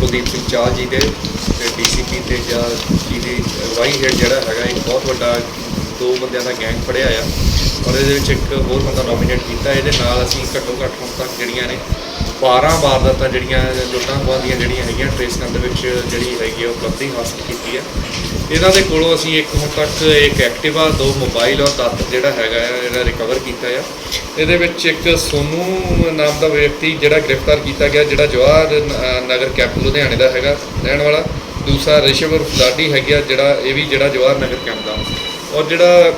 ਕੁਲਦੀਪ ਸਿੰਘ ਚਾਹ ਜੀ ਦੇ ਤੇ ਡੀਸੀਪੀ ਤੇ ਜਾਂ ਜਿਹਦੀ ਵਾਈ ਹੈਡ ਜਿਹੜਾ ਹੈਗਾ, ਇੱਕ ਬਹੁਤ ਵੱਡਾ ਦੋ ਬੰਦਿਆਂ ਦਾ ਗੈਂਗ ਫੜਿਆ ਆ ਔਰ ਇਹਦੇ ਵਿੱਚ ਇੱਕ ਹੋਰ ਬੰਦਾ ਨੋਮੀਨੇਟ ਕੀਤਾ, ਇਹਦੇ ਨਾਲ ਅਸੀਂ ਘੱਟੋ ਘੱਟ ਹੁਣ ਤੱਕ ਜਿਹੜੀਆਂ ਨੇ 12 ਵਾਰਦਾਤਾਂ ਜਿਹੜੀਆਂ ਲੁੱਟਾਂ ਖੋਹਾਂ ਦੀਆਂ ਜਿਹੜੀਆਂ ਹੈਗੀਆਂ ਟ੍ਰੇਸ ਕਰਨ ਦੇ ਵਿੱਚ ਜਿਹੜੀ ਹੈਗੀ ਆ ਉਪਲਬਧੀ ਹਾਸਲ ਕੀਤੀ ਹੈ ਇਹਨਾਂ ਦੇ ਕੋਲੋਂ ਅਸੀਂ ਇੱਕ ਹੁਣ ਤੱਕ ਇੱਕ ਐਕਟਿਵਾ, ਦੋ ਮੋਬਾਈਲ ਔਰ ਦਾਤਰ ਜਿਹੜਾ ਹੈਗਾ ਆ ਜਿਹੜਾ ਰਿਕਵਰ ਕੀਤਾ ਆ। ਇਹਦੇ ਵਿੱਚ ਇੱਕ ਸੋਨੂ ਨਾਮ ਦਾ ਵਿਅਕਤੀ ਜਿਹੜਾ ਗ੍ਰਿਫਤਾਰ ਕੀਤਾ ਗਿਆ, ਜਿਹੜਾ ਜਵਾਹਰ ਨਗਰ ਕੈਂਪ ਲੁਧਿਆਣੇ ਦਾ ਹੈਗਾ, ਰਹਿਣ ਵਾਲਾ। ਦੂਸਰਾ ਰਿਸ਼ਵ ਉਰਫ ਲਾਡੀ ਹੈਗਾ ਜਿਹੜਾ ਇਹ ਵੀ ਜਿਹੜਾ ਜਵਾਹਰ ਨਗਰ ਕੈਂਪ ਦਾ। ਔਰ ਜਿਹੜਾ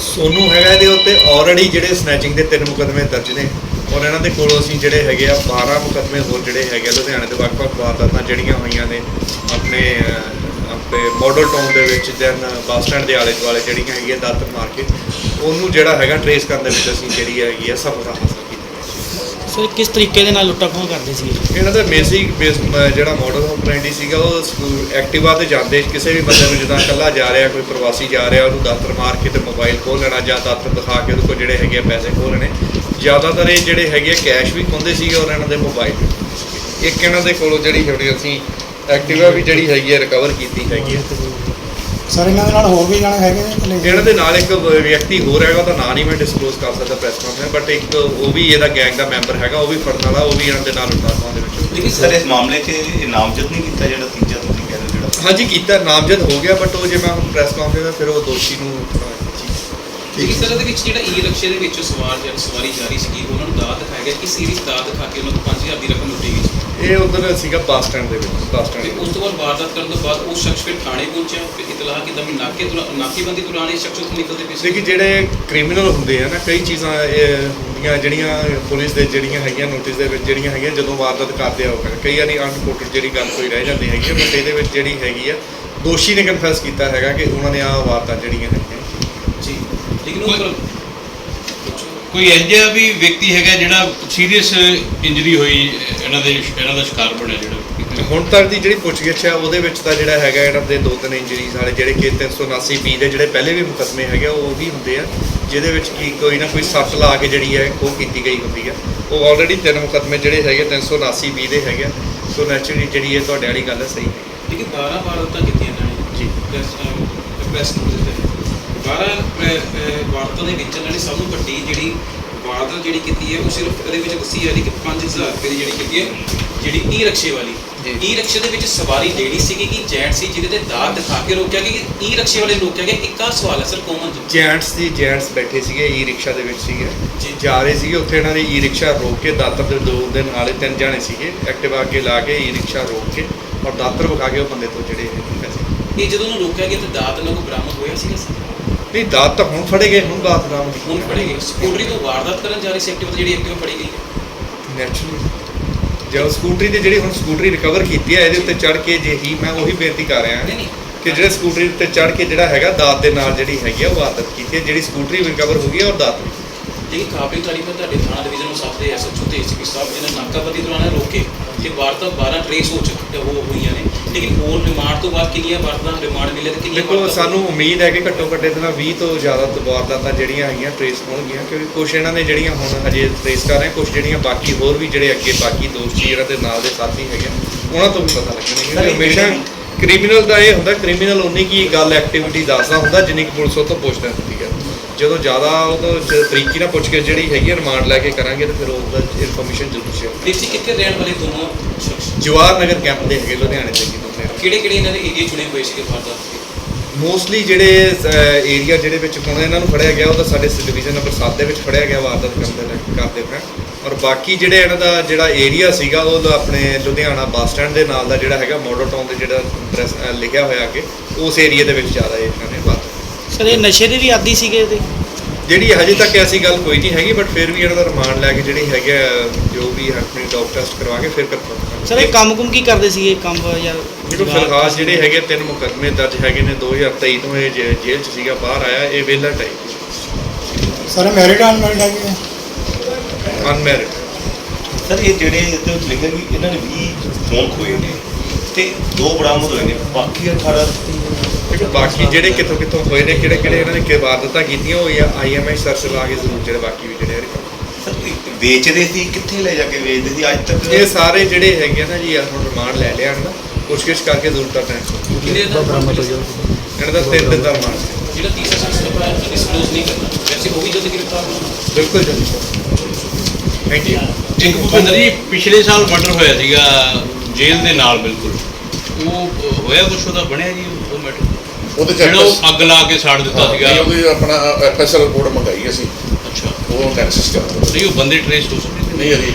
ਸੋਨੂ ਹੈਗਾ ਇਹਦੇ ਉੱਤੇ ਆਲਰੇਡੀ ਜਿਹੜੇ ਸਨੈਚਿੰਗ ਦੇ ਤਿੰਨ ਮੁਕੱਦਮੇ ਦਰਜ ਨੇ ਔਰ ਇਹਨਾਂ ਦੇ ਕੋਲੋਂ ਅਸੀਂ ਜਿਹੜੇ ਹੈਗੇ ਆ 12 ਮੁਕੱਦਮੇ ਹੋਰ ਜਿਹੜੇ ਹੈਗੇ ਆ, ਲੁਧਿਆਣੇ ਦੇ ਵੱਖ-ਵੱਖ ਵਾਰਦਾਤਾਂ ਜਿਹੜੀਆਂ ਹੋਈਆਂ ਨੇ, ਆਪਣੇ ਆਪਣੇ ਮਾਡਲ ਟਾਊਨ ਦੇ ਵਿੱਚ ਦੈਨ ਬੱਸ ਸਟੈਂਡ ਦੇ ਆਲੇ ਦੁਆਲੇ ਜਿਹੜੀਆਂ ਹੈਗੀਆਂ ਦਾਤਰ ਮਾਰ ਕੇ, ਉਹਨੂੰ ਜਿਹੜਾ ਹੈਗਾ ਟਰੇਸ ਕਰਨ ਦੇ ਵਿੱਚ ਅਸੀਂ ਜਿਹੜੀ ਹੈਗੀ ਆ ਸਫਲਤਾ ਹਾਸਲ ਕੀਤੀ। ਸਰ, ਕਿਸ ਤਰੀਕੇ ਦੇ ਨਾਲ ਲੁੱਟਾਂ ਖੋਹਾਂ ਕਰਦੇ ਸੀ ਇਹਨਾਂ ਦਾ ਬੇਸਿਕ ਬੇਸ ਜਿਹੜਾ ਮਾਡਲ ਆਪਰੇਂਡੀ ਸੀਗਾ, ਉਹ ਸਕੂ- ਐਕਟਿਵਾ ਤੇ ਜਾਂਦੇ ਕਿਸੇ ਵੀ ਬੰਦੇ ਨੂੰ ਜਿੱਦਾਂ ਇਕੱਲਾ ਜਾ ਰਿਹਾ, ਕੋਈ ਪ੍ਰਵਾਸੀ ਜਾ ਰਿਹਾ, ਉਹਨੂੰ ਦਫ਼ਤਰ ਮਾਰ ਕੇ ਤੇ ਮੋਬਾਈਲ ਖੋਹ ਲੈਣਾ ਜਾਂ ਦਫ਼ਤਰ ਦਿਖਾ ਕੇ ਉਹਦੇ ਕੋਲ ਜਿਹੜੇ ਹੈਗੇ ਆ ਪੈਸੇ ਖੋਹ ਲੈਣੇ। ਜ਼ਿਆਦਾਤਰ ਇਹ ਜਿਹੜੇ ਹੈਗੇ ਆ ਕੈਸ਼ ਵੀ ਖੁੰਦੇ ਸੀਗੇ ਔਰ ਇਹਨਾਂ ਦੇ ਮੋਬਾਈਲ ਵੀ ਖੁੰਦੇ ਸੀਗੇ। ਇੱਕ ਇਹਨਾਂ ਦੇ ਕੋਲੋਂ ਜਿਹੜੀ ਹੈਗੀ ਅਸੀਂ ਐਕਟਿਵਾ ਵੀ ਜਿਹੜੀ ਹੈਗੀ ਆ ਰਿਕਵਰ ਕੀਤੀ ਹੈਗੀ ਆ। ਸਰ ਇਹਨਾਂ ਦੇ ਨਾਲ ਹੋਰ ਵੀ ਜਾਣੇ ਹੈਗੇ ਨੇ? ਇਹਨਾਂ ਦੇ ਨਾਲ ਇੱਕ ਵਿਅਕਤੀ ਹੋਰ ਹੈਗਾ ਉਹਦਾ ਨਾਂ ਨਹੀਂ ਮੈਂ ਡਿਸਕਲੋਜ਼ ਕਰ ਸਕਦਾ ਪ੍ਰੈਸ ਕਾਨਫਰੰਸ ਬਟ ਇੱਕ ਉਹ ਵੀ ਇਹਦਾ ਗੈਂਗ ਦਾ ਮੈਂਬਰ ਹੈਗਾ ਉਹ ਵੀ ਫੜਨ ਵਾਲਾ ਉਹ ਵੀ ਇਹਨਾਂ ਦੇ ਨਾਲ ਉਤਾਰਵਾਂ ਦੇ ਵਿੱਚ ਲੇਕਿਨ ਸਰ ਇਸ ਮਾਮਲੇ 'ਚ ਇਹ ਨਾਮਜ਼ਦ ਨਹੀਂ ਕੀਤਾ ਜਿਹੜਾ ਤੀਜਾ ਤੁਸੀਂ ਕਹਿ ਰਹੇ ਹੋ ਜਿਹੜਾ ਹਾਂਜੀ ਕੀਤਾ ਨਾਮਜ਼ਦ ਹੋ ਗਿਆ ਬਟ ਉਹ ਜੇ ਮੈਂ ਹੁਣ ਪ੍ਰੈਸ ਕਾਨਫਰੰਸ ਦਾ ਫਿਰ ਉਹ ਦੋਸ਼ੀ ਨੂੰ ਲੇਕਿਨ ਸਰ ਇਹਦੇ ਵਿੱਚ ਜਿਹੜਾ ਈ ਰਿਕਸ਼ੇ ਦੇ ਵਿੱਚ ਸਵਾਰ ਜਾਂ ਸਵਾਰੀ ਜਾ ਰਹੀ ਸੀਗੀ ਉਹਨਾਂ ਨੂੰ ਦਾਅ ਦਿਖਾਇਆ ਗਿਆ ਕਿ ਸੀਰੀਜ਼ ਦਾਅ ਦਿਖਾ ਕੇ ਉਹਨਾਂ ਤੋਂ 5000 ਦੀ ਰਕਮ ਲੁੱਟੀ ਗਈ ਸੀ। ਇਹ ਉਧਰ ਸੀਗਾ ਬੱਸ ਸਟੈਂਡ ਦੇ ਵਿੱਚ ਬੱਸ ਸਟੈਂਡ ਤੇ ਦੇ ਉਸ ਤੋਂ ਬਾਅਦ ਵਾਰਦਾਤ ਕਰਨ ਤੋਂ ਬਾਅਦ ਉਹ ਸ਼ਖਸ ਫਿਰ ਥਾਣੇ ਪਹੁੰਚਿਆ ਫਿਰ ਇਤਲਾਹ ਕਿਦਾਂ ਵੀ ਨਾਕੇ ਤੋਂ ਨਾਕੇਬੰਦੀ ਦੌਰਾਨ ਇਹ ਸ਼ਖਸ ਉੱਥੋਂ ਨਿਕਲਦੇ ਪਏ ਸੀ। ਦੇਖੀ ਜਿਹੜੇ ਕ੍ਰਿਮੀਨਲ ਹੁੰਦੇ ਆ ਨਾ ਕਈ ਚੀਜ਼ਾਂ ਇਹ ਹੁੰਦੀਆਂ ਜਿਹੜੀਆਂ ਪੁਲਿਸ ਦੇ ਜਿਹੜੀਆਂ ਹੈਗੀਆਂ ਨੋਟਿਸ ਦੇ ਵਿੱਚ ਜਿਹੜੀਆਂ ਹੈਗੀਆਂ ਜਦੋਂ ਵਾਰਦਾਤ ਕਰਦੇ ਆ ਉਹ ਕਰ ਕਈ ਵਾਰੀ ਅਨਰਿਪੋਰਟਡ ਜਿਹੜੀ ਗੱਲ ਕੋਈ ਰਹਿ ਜਾਂਦੀ ਹੈਗੀ ਆ ਬਟ ਇਹਦੇ ਵਿੱਚ ਜਿਹੜੀ ਹੈਗੀ ਆ ਦੋਸ਼ੀ ਨੇ ਕਨਫੈਸ ਕੀਤਾ ਹੈਗਾ ਕਿ ਉਹਨਾਂ ਨੇ ਆ ਵਾਰਦਾਤ ਜਿਹੜੀਆਂ ਹੈਗੀਆਂ। ਜੀ। ਕੋਈ ਇਹੋ ਜਿਹਾ ਵੀ ਵਿਅਕਤੀ ਹੈਗਾ ਜਿਹੜਾ ਸੀਰੀਅਸ ਇੰਜਰੀ ਹੋਈ ਇਹਨਾਂ ਦੇ ਇਹਨਾਂ ਦਾ ਸ਼ਿਕਾਰ ਬਣਿਆ ਜਿਹੜਾ? ਹੁਣ ਤੱਕ ਦੀ ਜਿਹੜੀ ਪੁੱਛਗਿੱਛ ਆ ਉਹਦੇ ਵਿੱਚ ਤਾਂ ਜਿਹੜਾ ਹੈਗਾ ਇਹਨਾਂ ਦੇ ਦੋ ਤਿੰਨ ਇੰਜਰੀਜ਼ ਵਾਲੇ ਜਿਹੜੇ ਕਿ 379 ਬੀ ਦੇ ਜਿਹੜੇ ਪਹਿਲੇ ਵੀ ਮੁਕੱਦਮੇ ਹੈਗੇ ਉਹ ਵੀ ਹੁੰਦੇ ਆ ਜਿਹਦੇ ਵਿੱਚ ਕੀ ਕੋਈ ਨਾ ਕੋਈ ਸੱਟ ਲਾ ਕੇ ਜਿਹੜੀ ਹੈ ਉਹ ਕੀਤੀ ਗਈ ਹੁੰਦੀ ਆ। ਉਹ ਆਲਰੇਡੀ ਤਿੰਨ ਮੁਕੱਦਮੇ ਜਿਹੜੇ ਹੈਗੇ 379 ਬੀ ਦੇ ਹੈਗੇ ਆ। ਸੋ ਨੈਚੁਰਲੀ ਜਿਹੜੀ ਇਹ ਤੁਹਾਡੇ ਵਾਲੀ ਗੱਲ ਹੈ ਸਹੀ ਹੈ। ਲੇਕਿਨ 12 ਵਾਰਦਾਤਾਂ ਕੀਤੀਆਂ ਇਹਨਾਂ ਨੇ ਜੀ ਪ੍ਰੈਸ ਪ੍ਰੈਸ ਨੋਟਿਸ ਤੇ 12 ਵਾਰਦਾਤਾਂ ਦੇ ਵਿੱਚ ਇਹਨਾਂ ਨੇ ਸਭ ਤੋਂ ਵੱਡੀ ਜਿਹੜੀ ਵਾਰਦਾਤ ਜਿਹੜੀ ਕੀਤੀ ਹੈ ਉਹ ਸਿਰਫ ਇਹਦੇ ਵਿੱਚ ਦੱਸੀ ਜਾ ਰਹੀ ਕਿ 5000 ਰੁਪਏ ਦੀ ਜਿਹੜੀ ਕੀਤੀ ਹੈ ਜਿਹੜੀ ਈ ਰਿਕਸ਼ੇ ਵਾਲੀ। ਈ ਰਿਕਸ਼ੇ ਦੇ ਵਿੱਚ ਸਵਾਰੀ ਲੇਡੀ ਸੀਗੀ ਕਿ ਜੈਂਟ ਸੀ ਜਿਹਦੇ ਤੇ ਦਾਅ ਦਿਖਾ ਕੇ ਰੋਕਿਆ ਗਿਆ ਕਿ ਈ ਰਿਕਸ਼ੇ ਵਾਲੇ ਰੋਕਿਆ ਗਿਆ। ਇੱਕ ਆ ਸਵਾਲ ਹੈ ਸਰ ਕੋਮਨ ਜੈਂਟਸ ਦੀ ਜੈਂਟਸ ਬੈਠੇ ਸੀਗੇ ਈ ਰਿਕਸ਼ਾ ਦੇ ਵਿੱਚ ਸੀਗੇ। ਜੀ। ਜਾ ਰਹੇ ਸੀਗੇ ਉੱਥੇ ਇਹਨਾਂ ਨੇ ਈ ਰਿਕਸ਼ਾ ਰੋਕ ਕੇ ਦਾਤਰ ਦੇ ਦੋ ਦੇ ਨਾਲੇ ਤਿੰਨ ਜਾਣੇ ਸੀਗੇ ਐਕਟਿਵਾ ਅੱਗੇ ਲਾ ਕੇ ਈ ਰਿਕਸ਼ਾ ਰੋਕ ਕੇ ਔਰ ਦਾਤਰ ਵਿਖਾ ਕੇ ਉਹ ਬੰਦੇ ਤੋਂ ਜਿਹੜੇ ਇਹ ਜਦੋਂ ਉਹਨੂੰ ਰੋਕਿਆ ਗਿਆ ਤਾਂ ਦਾਤ ਨਾਲ ਬਰਾਮਦ ਹੋਇਆ ਸੀਗਾ ਸਰ? ਨਹੀਂ ਦਾਤ ਤਾਂ ਹੁਣ ਫੜੇ ਗਏ ਹੁਣ ਦਾਤ ਰਾਮ ਹੁਣ ਫੜੇ ਗਏ। ਸਕੂਟਰੀ ਤੋਂ ਵਾਰਦਾਤ ਕਰਨ ਜਾ ਰਹੀ ਸੀ ਐਕਟਿਵਾ ਤੇ ਜਿਹੜੀ ਐਕਟਿਵਾ ਫੜੀ ਗਈ ਨੈਚੁਰਲੀ ਜੇ ਸਕੂਟਰੀ ਦੀ ਜਿਹੜੀ ਹੁਣ ਸਕੂਟਰੀ ਰਿਕਵਰ ਕੀਤੀ ਹੈ ਇਹਦੇ ਉੱਤੇ ਚੜ ਕੇ ਜੇ ਹੀ ਮੈਂ ਉਹੀ ਬੇਨਤੀ ਕਰ ਰਿਹਾ ਨਹੀਂ ਕਿ ਜਿਹੜੇ ਸਕੂਟਰੀ ਉੱਤੇ ਚੜ ਕੇ ਜਿਹੜਾ ਹੈਗਾ ਦਾਤ ਦੇ ਨਾਲ ਜਿਹੜੀ ਹੈਗੀ ਆ ਉਹ ਵਾਰਦਾਤ ਕੀਤੀ ਹੈ। ਜਿਹੜੀ ਸਕੂਟਰੀ ਰਿਕਵਰ ਹੋ ਗਈ ਹੈ ਔਰ ਦਾਤ ਵੀ ਜਿਹੜੀ ਕਾਬਿਲ ਤਾਰੀਫ ਹੈ ਤੁਹਾਡੇ ਥਾਣਾ ਡਿਵੀਜ਼ਨ ਨੂੰ ਸਾਹਿਬ ਦੇ ਐਸਐਚਓ ਤੇ ਏਸੀਪੀ ਸਾਹਿਬ ਜਿਹਨੇ ਨਾਕਾਬੰਦੀ ਦੌਰਾਨ ਰੋਕੇ ਕਿ ਵਾਰਦਾਤ 12 ਟ੍ਰੇਸ ਹੋ ਚੁੱਕੀ ਹੋ ਹੋਈਆਂ ਨੇ। ਲੇਕਿਨ ਹੋਰ ਰਿਮਾਂਡ ਤੋਂ ਬਾਅਦ ਕਿੰਨੀਆਂ ਵਾਰਦਾਤਾਂ ਰਿਮਾਂਡ ਮਿਲੇ ਤੇ ਕਿੰਨੀਆਂ ਦੇਖੋ ਵਾਰਦਾਤਾਂ- ਸਾਨੂੰ ਉਮੀਦ ਹੈ ਕਿ ਘੱਟੋ ਘੱਟ ਇਹਦੇ ਨਾਲ 20 ਤੋਂ ਜ਼ਿਆਦਾ ਵਾਰਦਾਤਾਂ ਜਿਹੜੀਆਂ ਹੈਗੀਆਂ ਟ੍ਰੇਸ ਹੋਣਗੀਆਂ ਕਿਉਂਕਿ ਕੁਝ ਇਹਨਾਂ ਨੇ ਜਿਹੜੀਆਂ ਹੁਣ ਹਜੇ ਟ੍ਰੇਸ ਕਰ ਰਹੇ ਕੁਝ ਜਿਹੜੀਆਂ ਬਾਕੀ ਹੋਰ ਵੀ ਜਿਹੜੇ ਅੱਗੇ ਬਾਕੀ ਦੋਸਤ ਜੀ ਇਹਨਾਂ ਦੇ ਨਾਲ ਦੇ ਸਾਥੀ ਹੈਗੇ ਉਹਨਾਂ ਤੋਂ ਵੀ ਪਤਾ ਲੱਗਣਗੇ ਕਿਉਂਕਿ ਹਮੇਸ਼ਾ ਕ੍ਰਿਮੀਨਲ ਦਾ ਇਹ ਹੁੰਦਾ ਕ੍ਰਿਮੀਨਲ ਉਨੀ ਕੀ ਗੱਲ ਐਕਟੀਵਿਟੀ ਦੱਸਦਾ ਹੁੰਦਾ ਜਿੰਨੀ ਕੁ ਪੁਲਿਸ ਉਹ ਤੋਂ ਪੁੱਛਦਾ ਹੁੰਦੀ ਹੈ। ਜਦੋਂ ਜ਼ਿਆਦਾ ਉਹ ਤਰੀਕੀ ਨਾਲ ਪੁੱਛ ਕੇ ਜਿਹੜੀ ਹੈਗੀ ਰਿਮਾਂਡ ਲੈ ਕੇ ਕਰਾਂਗੇ ਤਾਂ ਫਿਰ ਉਹਦਾ ਇਨਫੋਰਮੇਸ਼ਨ ਜ਼ਰੂਰ ਸ਼ੇਅਰ ਦੇਸੀ ਕਿੱਥੇ ਰਹਿਣ ਵਾਲੇ ਦੋਨੋਂ ਜਵਾਹਰ ਨਗਰ ਕੈਂਪ ਦੇ ਹੈਗੇ ਲੁਧਿਆਣੇ ਦੇ ਜੀ ਦੋਨੇ। ਕਿਹੜੇ ਕਿਹੜੇ ਇਹਨਾਂ ਦੇ ਏਰੀਆ ਚੁਣੇ ਹੋਏ ਸੀਗੇ ਵਾਰਦਾਤ ਦੇ ਮੋਸਟਲੀ ਜਿਹੜੇ ਏਰੀਆ ਜਿਹੜੇ ਵਿੱਚ ਹੁਣ ਇਹਨਾਂ ਨੂੰ ਫੜਿਆ ਗਿਆ ਉਹ ਤਾਂ ਸਾਡੇ ਡਿਵੀਜ਼ਨ ਨੰਬਰ 7 ਦੇ ਵਿੱਚ ਫੜਿਆ ਗਿਆ ਵਾਰਦਾਤ ਕਰਦੇ ਨੇ ਕਰਦੇ ਪਏ। ਔਰ ਬਾਕੀ ਜਿਹੜੇ ਇਹਨਾਂ ਦਾ ਜਿਹੜਾ ਏਰੀਆ ਸੀਗਾ ਉਹ ਆਪਣੇ ਲੁਧਿਆਣਾ ਬੱਸ ਸਟੈਂਡ ਦੇ ਨਾਲ ਦਾ ਜਿਹੜਾ ਹੈਗਾ ਮਾਡਲ ਟਾਊਨ ਦੇ ਜਿਹੜਾ ਲਿਖਿਆ ਹੋਇਆ ਅੱਗੇ ਉਸ ਏਰੀਆ ਦੇ ਵਿੱਚ ਜ਼ਿਆਦਾ ਇਹਨਾਂ ਨੇ ਵਾਰਦਾਤ ਸਰ ਇਹ ਨਸ਼ੇ ਦੇ ਵੀ ਆਦੀ ਸੀਗੇ ਇਹਦੇ ਜਿਹੜੀ ਹਜੇ ਤੱਕ ਐਸੀ ਗੱਲ ਕੋਈ ਨਹੀਂ ਹੈਗੀ ਬਟ ਫਿਰ ਵੀ ਇਹਨਾਂ ਦਾ ਰਿਮਾਂਡ ਲੈ ਕੇ ਜਿਹੜੀ ਹੈਗਾ ਜੋ ਵੀ ਹੈ ਆਪਣੀ ਡਾਕ ਟੈਸਟ ਕਰਵਾ ਕੇ ਫਿਰ ਕਰ ਸਰ ਇਹ ਕੰਮ ਕੁਮ ਕੀ ਕਰਦੇ ਸੀਗੇ? ਕੰਮ ਜਾਂ ਦੇਖੋ ਫਿਲਹਾਲ ਜਿਹੜੇ ਹੈਗੇ ਤਿੰਨ ਮੁਕੱਦਮੇ ਦਰਜ ਹੈਗੇ ਨੇ 2023 ਤੋਂ ਇਹ ਜੇ- ਜੇਲ੍ਹ 'ਚ ਸੀਗਾ ਬਾਹਰ ਆਇਆ ਇਹ ਵੇਲਾ ਟਾਈਪ ਸਰ ਮੈਰਿਡ ਅਨਮੈਰਿਡ ਹੈਗੇ ਆ? ਅਨਮੈਰਿਡ ਸਰ ਇਹ ਜਿਹੜੇ ਇਹਦੇ ਵਿੱਚ ਲਿਖਿਆ ਕਿ ਇਹਨਾਂ ਨੇ 20 ਫੋਨ ਖੋਏ ਨੇ ਤੇ ਦੋ ਬਰਾਮਦ ਹੋਏ ਨੇ ਬਾਕੀ 18 ਦੇਖੋ ਬਾਕੀ ਜਿਹੜੇ ਕਿੱਥੋਂ ਕਿੱਥੋਂ ਹੋਏ ਨੇ ਕਿਹੜੇ ਕਿਹੜੇ ਇਹਨਾਂ ਨੇ ਕਿ ਵਾਰਦਾਤਾਂ ਕੀਤੀਆਂ ਉਹ ਆਈਐਮਆਈ ਸਰਚ ਲਾ ਕੇ ਜ਼ਰੂਰ ਜਿਹੜੇ ਬਾਕੀ ਵੀ ਜਿਹੜੇ ਵੇਚਦੇ ਸੀ ਕਿੱਥੇ ਲੈ ਜਾ ਕੇ ਵੇਚਦੇ ਸੀ? ਅੱਜ ਤੱਕ ਇਹ ਸਾਰੇ ਜਿਹੜੇ ਹੈਗੇ ਆ ਨਾ ਜੀ ਆ ਹੁਣ ਰਿਮਾਂਡ ਲੈ ਲਿਆ ਨਾ ਪੁੱਛਗਿੱਛ ਕਰਕੇ ਜ਼ਰੂਰ ਕਰਨਾ ਕਿਹਦੇ ਦਾ ਬਰਾਮਦ ਹੋ ਇਹਨਾਂ ਦਾ ਤਿੰਨ ਦਿਨ ਦਾ ਰਿਮਾਂਡ। ਹੈ। ਜਿਹੜਾ ਤੀਸਰਾ ਆਪਾਂ ਡਿਸਕਲੋਜ਼ ਨਹੀਂ ਕਰਨਾ। ਵੈਸੇ ਉਹ ਵੀ ਜਲਦੀ ਗ੍ਰਿਫਤਾਰ ਹੋਣਾ ਬਿਲਕੁਲ ਜੀ ਥੈਂਕ ਯੂ ਇੱਕ ਭੁਪਿੰਦਰ ਜੀ ਪਿਛਲੇ ਸਾਲ ਮਰਡਰ ਹੋਇਆ ਸੀਗਾ ਜੇਲ੍ਹ ਦੇ ਨਾਲ ਬਿਲਕੁਲ। ਉਹ ਹੋਇਆ ਕੁਛ ਉਹਦਾ? ਬਣਿਆ ਜੀ ਉਹਦੇ ਚ ਜਿਹੜਾ ਉਹ ਅੱਗ ਲਾ ਕੇ ਸਾੜ ਦਿੱਤਾ ਸੀਗਾ। ਨਹੀਂ, ਉਹਦੀ ਆਪਣਾ ਐਫਐਸਐਲ ਰਿਪੋਰਟ ਮੰਗਾਈ ਅਸੀਂ। ਅੱਛਾ। ਉਹ ਕਰਾਂਗੇ ਨਹੀਂ ਉਹ ਬੰਦੇ ਟ੍ਰੇਸ ਹੋ ਸਕਦੇ? ਨਹੀਂ ਅਜੇ